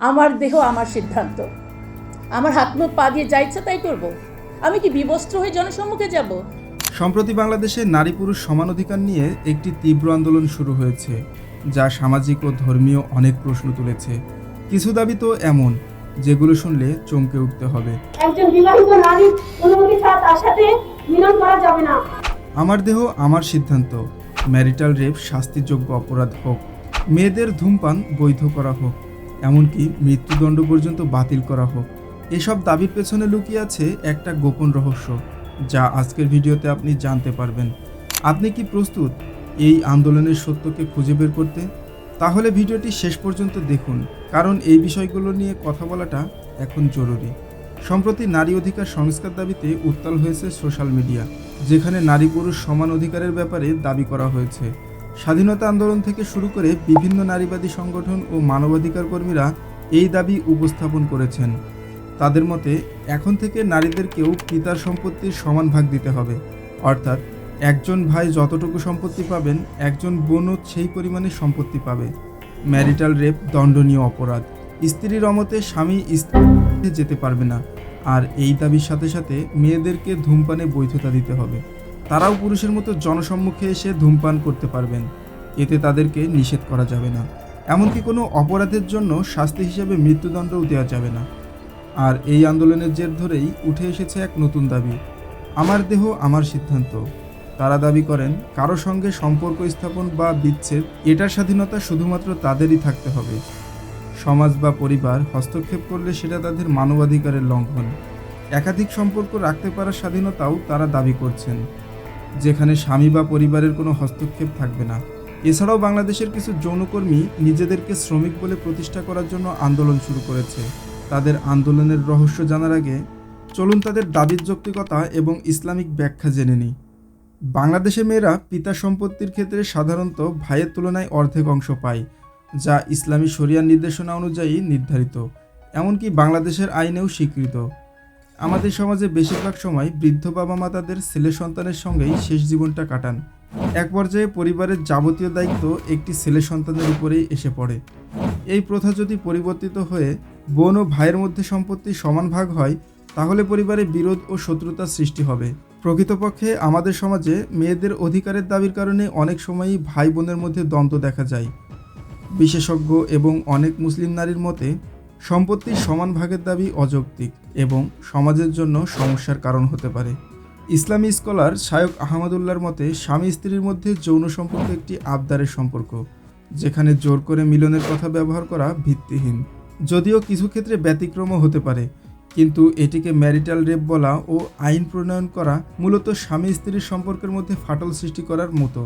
আমার দেহ আমার সিদ্ধান্ত। আমার হাত মুখ পা দিয়ে যা ইচ্ছা তাই করব। আমি কি বিবস্ত্র হয়ে জনসম্মুখে যাব? সম্প্রতি বাংলাদেশে নারী পুরুষ সমান অধিকার নিয়ে একটি তীব্র আন্দোলন শুরু হয়েছে যা সামাজিক ও ধর্মীয় অনেক প্রশ্ন তুলেছে। কিছু দাবি তো এমন যেগুলো শুনলে চমকে উঠতে হবে। একজন বিবাহিত নারীর অনুমতি ছাড়া তার সাথে মিলন করা যাবে না। আমার দেহ আমার সিদ্ধান্ত। ম্যারিটাল রেপ শাস্তিযোগ্য অপরাধ হোক মেয়েদের ধূমপান বৈধ করা হোক। এমনকি মৃত্যুদণ্ড পর্যন্ত বাতিল করা হোক। এসব দাবির পেছনে লুকিয়ে আছে একটা গোপন রহস্য, যা আজকের ভিডিওতে আপনি জানতে পারবেন। আপনি কি প্রস্তুত এই আন্দোলনের সত্যকে খুঁজে বের করতে? তাহলে ভিডিওটি শেষ পর্যন্ত দেখুন, কারণ এই বিষয়গুলো নিয়ে কথা বলাটা এখন জরুরি। সম্প্রতি নারী অধিকার সংস্কার দাবিতে উত্তাল হয়েছে সোশ্যাল মিডিয়া, যেখানে নারী পুরুষ সমান অধিকারের ব্যাপারে দাবি করা হয়েছে। স্বাধীনতা আন্দোলন থেকে শুরু করে বিভিন্ন নারীবাদী সংগঠন ও মানবাধিকার কর্মীরা এই দাবি উপস্থাপন করেছেন। তাদের মতে, এখন থেকে নারীদেরকেও পিতার সম্পত্তির সমান ভাগ দিতে হবে। অর্থাৎ, একজন ভাই যতটুকু সম্পত্তি পাবেন, একজন বোনও সেই পরিমাণে সম্পত্তি পাবে। ম্যারিটাল রেপ দণ্ডনীয় অপরাধ। স্ত্রীর অমতে স্বামী স্ত্রী যেতে পারবে না। আর এই দাবির সাথে সাথে মেয়েদেরকে ধূমপানে বৈধতা দিতে হবে। তারাও পুরুষের মতো জনসম্মুখে এসে ধূমপান করতে পারবেন। এতে তাদেরকে নিষেধ করা যাবে না। এমনকি কোনো অপরাধের জন্য শাস্তি হিসেবে মৃত্যুদণ্ডও দেওয়া যাবে না। আর এই আন্দোলনের জের ধরেই উঠে এসেছে এক নতুন দাবি। আমার দেহ, আমার সিদ্ধান্ত। তারা দাবি করেন, কারও সঙ্গে সম্পর্ক স্থাপন বা বিচ্ছেদ, এটার স্বাধীনতা শুধুমাত্র তাদেরই থাকতে হবে। সমাজ বা পরিবার হস্তক্ষেপ করলে সেটা তাদের মানবাধিকারের লঙ্ঘন। একাধিক সম্পর্ক রাখতে পারার স্বাধীনতাও তারা দাবি করছেন। যেখানে স্বামী বা পরিবারের কোনো হস্তক্ষেপ থাকবে না। এছাড়াও বাংলাদেশের কিছু যৌনকর্মী নিজেদেরকে শ্রমিক বলে প্রতিষ্ঠা করার জন্য আন্দোলন শুরু করেছে। তাদের আন্দোলনের রহস্য জানার আগে চলুন তাদের দাবির যৌক্তিকতা এবং ইসলামিক ব্যাখ্যা জেনে নিই। বাংলাদেশে মেয়েরা পিতা সম্পত্তির ক্ষেত্রে সাধারণত ভাইয়ের তুলনায় অর্ধেক অংশ পায়, যা ইসলামী শরিয়ার নির্দেশনা অনুযায়ী নির্ধারিত। এমনকি বাংলাদেশের আইনেও স্বীকৃত। আমাদের সমাজে বেশিরভাগ সময় বৃদ্ধ বাবা মা তাদের ছেলে সন্তানের সঙ্গেই শেষ জীবনটা কাটান। এক পর্যায়ে পরিবারের যাবতীয় দায়িত্ব একটি ছেলে সন্তানের উপরেই এসে পড়ে। এই প্রথা যদি পরিবর্তিত হয়ে বোন ও ভাইয়ের মধ্যে সম্পত্তি সমান ভাগ হয়, তাহলে পরিবারে বিরোধ ও শত্রুতার সৃষ্টি হবে। প্রকৃতপক্ষে আমাদের সমাজে মেয়েদের অধিকারের দাবির কারণে অনেক সময়ই ভাই বোনের মধ্যে দ্বন্দ্ব দেখা যায়। বিশেষজ্ঞ এবং অনেক মুসলিম নারীর মতে, সম্পত্তির সমান ভাগের দাবি অযৌক্তিক। এবং সমাজের জন্য সমস্যার কারণ হতে পারে। ইসলামী স্কলার শায়ক আহমদুল্লাহর মতে, স্বামী স্ত্রীর মধ্যে যৌন সম্পর্ক একটি আবদারের সম্পর্ক, যেখানে জোর করে মিলনের কথা ব্যবহার করা ভিত্তিহীন। যদিও কিছু ক্ষেত্রে ব্যতিক্রমও হতে পারে, কিন্তু এটিকে ম্যারিটাল রেপ বলা ও আইন প্রণয়ন করা মূলত স্বামী স্ত্রীর সম্পর্কের মধ্যে ফাটল সৃষ্টি করার মতো।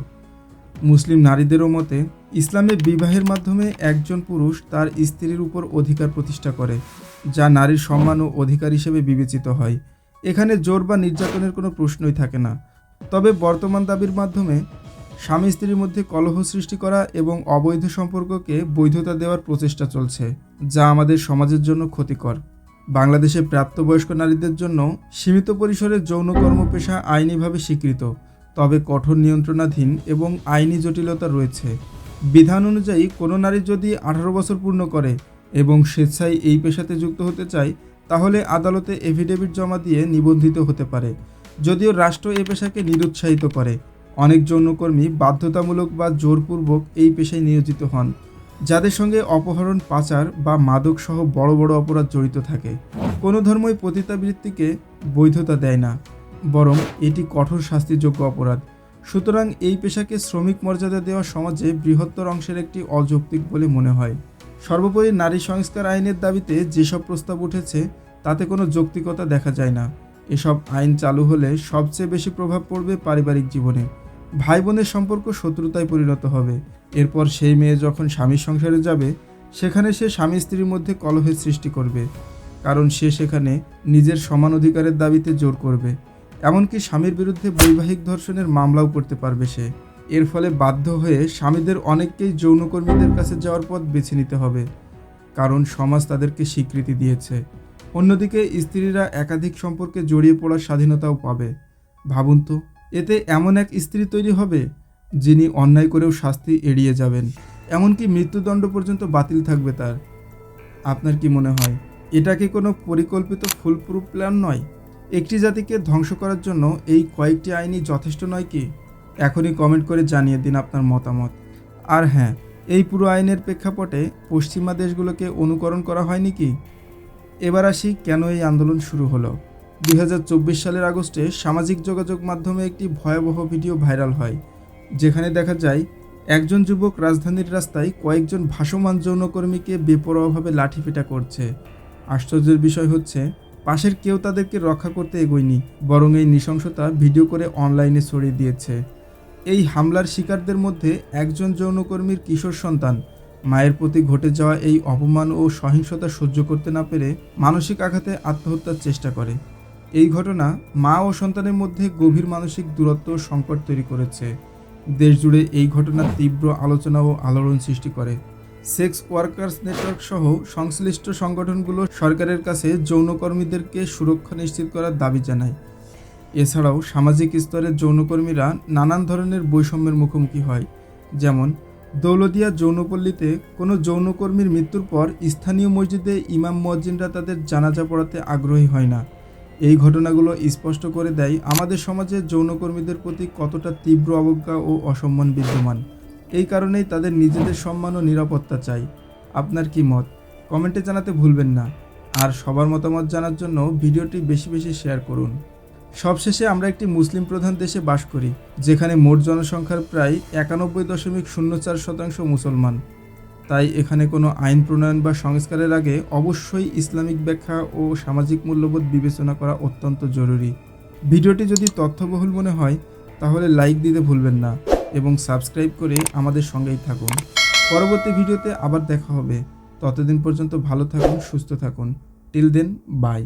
মুসলিম নারীদেরও মতে, ইসলামে বিবাহের মাধ্যমে একজন পুরুষ তার স্ত্রীর উপর অধিকার প্রতিষ্ঠা করে। যা নারীর সম্মান ও অধিকার হিসেবে বিবেচিত হয়। এখানে জোর বা নির্যাতনের কোনো প্রশ্নই থাকে না। তবে বর্তমান দাবির মাধ্যমে স্বামী স্ত্রীর মধ্যে কলহ সৃষ্টি করা এবং অবৈধ সম্পর্ককে বৈধতা দেওয়ার প্রচেষ্টা চলছে, যা আমাদের সমাজের জন্য ক্ষতিকর। বাংলাদেশে প্রাপ্তবয়স্ক নারীদের জন্য সীমিত পরিসরে যৌনকর্ম পেশা আইনিভাবে স্বীকৃত, তবে কঠোর নিয়ন্ত্রণাধীন এবং আইনি জটিলতা রয়েছে। বিধান অনুযায়ী কোনো নারী যদি আঠারো বছর পূর্ণ করে এবং স্বেচ্ছায় এই পেশাতে যুক্ত হতে চায় তাহলে আদালতে এফিডেভিট জমা দিয়ে নিবন্ধিত হতে পারে, যদিও রাষ্ট্র এই পেশাকে নিরুৎসাহিত করে। অনেক যৌনকর্মী বাধ্যতামূলক বা জোরপূর্বক এই পেশায় নিয়োজিত হন, যাদের সঙ্গে অপহরণ, পাচার বা মাদক সহ বড় বড় অপরাধ জড়িত থাকে। কোনো ধর্মই পতিতাবৃত্তিকে বৈধতা দেয় না, বরং এটি কঠোর শাস্তিযোগ্য অপরাধ। সুতরাং এই পেশাকে শ্রমিক মর্যাদা দেওয়া সমাজে বৃহত্তর অংশের একটি অযৌক্তিক বলে মনে হয়। সর্বোপরি নারী সংস্কার আইনের দাবিতে যেসব প্রস্তাব উঠেছে, তাতে কোনো যৌক্তিকতা দেখা যায় না। এসব আইন চালু হলে সবচেয়ে বেশি প্রভাব পড়বে পারিবারিক জীবনে। ভাই বোনের সম্পর্ক শত্রুতায় পরিণত হবে। এরপর সেই মেয়ে যখন স্বামীর সংসারে যাবে, সেখানে সে স্বামী স্ত্রীর মধ্যে কলহের সৃষ্টি করবে। কারণ সে সেখানে নিজের সমান অধিকারের দাবিতে জোর করবে। এমনকি স্বামীর বিরুদ্ধে বৈবাহিক ধর্ষণের মামলাও করতে পারবে সে। এর ফলে বাধ্য হয়ে স্বামীদের অনেককেই যৌনকর্মীদের কাছে যাওয়ার পথ বেছে নিতে হবে, কারণ সমাজ তাদেরকে স্বীকৃতি দিয়েছে। অন্যদিকে স্ত্রীরা একাধিক সম্পর্কে জড়িয়ে পড়ার স্বাধীনতাও পাবে। ভাবুন তো, এতে এমন এক স্ত্রী তৈরি হবে, যিনি অন্যায় করেও শাস্তি এড়িয়ে যাবেন, এমনকি মৃত্যুদণ্ড পর্যন্ত বাতিল থাকবে তার। আপনার কি মনে হয়, এটা কি কোনো পরিকল্পিত ফুলপ্রুফ প্ল্যান নয়? একটি জাতিকে ধ্বংস করার জন্য এই কয়েকটি আইনই যথেষ্ট নয় কি? এখনই কমেন্ট করে জানিয়ে দিন আপনার মতামত। আর হ্যাঁ এই পুরো আইনের প্রেক্ষাপটে পশ্চিমা দেশগুলোকে অনুকরণ করা হয়নি কি? এবার আসি কেন এই আন্দোলন শুরু হলো? দুই হাজার চব্বিশ সালের আগস্টে সামাজিক যোগাযোগ মাধ্যমে একটি ভয়াবহ ভিডিও ভাইরাল হয়, যেখানে দেখা যায় একজন যুবক রাজধানীর রাস্তায় কয়েকজন ভাসমান যৌনকর্মীকে বেপরোয়াভাবে লাঠিপেটা করছে। আশ্চর্যের বিষয় হচ্ছে, পাশের কেউ তাদেরকে রক্ষা করতে এগোয়নি, বরং এই নৃশংসতা ভিডিও করে অনলাইনে ছড়িয়ে দিয়েছে। এই হামলার শিকারদের মধ্যে একজন যৌনকর্মীর কিশোর সন্তান। মায়ের প্রতি ঘটে যাওয়া এই অপমান ও সহিংসতা সহ্য করতে না পেরে মানসিক আঘাতে আত্মহত্যার চেষ্টা করে। এই ঘটনা মা ও সন্তানের মধ্যে গভীর মানসিক দূরত্ব সংকট তৈরি করেছে। দেশজুড়ে এই ঘটনা তীব্র আলোচনা ও আলোড়ন সৃষ্টি করে। সেক্স ওয়ার্কার্স নেটওয়ার্ক সহ সংশ্লিষ্ট সংগঠনগুলো সরকারের কাছে যৌনকর্মীদেরকে সুরক্ষা নিশ্চিত করার দাবি জানায়। এছাড়াও সামাজিক স্তরের যৌনকর্মীরা নানান ধরনের বৈষম্যের মুখোমুখি হয়, যেমন দৌলদিয়া যৌনপল্লীতে কোনো যৌনকর্মীর মৃত্যুর পর স্থানীয় মসজিদে ইমাম মুয়াজ্জিনরা তাদের জানাজা পড়াতে আগ্রহী হয় না। এই ঘটনাগুলো স্পষ্ট করে দেয় আমাদের সমাজে যৌনকর্মীদের প্রতি কতটা তীব্র অবজ্ঞা ও অসম্মান বিদ্যমান। এই কারণেই তাদের নিজেদের সম্মান ও নিরাপত্তা চাই। আপনার কি মত? কমেন্টে জানাতে ভুলবেন না। আর সবার মতামত জানার জন্য ভিডিওটি বেশি বেশি শেয়ার করুন। সবশেষে আমরা একটি মুসলিম প্রধান দেশে বাস করি, যেখানে মোট জনসংখ্যার প্রায় একানব্বই দশমিক শূন্য চার শতাংশ মুসলমান। তাই এখানে কোনো আইন প্রণয়ন বা সংস্কারের আগে অবশ্যই ইসলামিক ব্যাখ্যা ও সামাজিক মূল্যবোধ বিবেচনা করা অত্যন্ত জরুরি। ভিডিওটি যদি তথ্যবহুল মনে হয়, তাহলে লাইক দিতে ভুলবেন না এবং সাবস্ক্রাইব করে আমাদের সঙ্গেই থাকুন। পরবর্তী ভিডিওতে আবার দেখা হবে। ততদিন পর্যন্ত ভালো থাকুন, সুস্থ থাকুন। Till then, bye.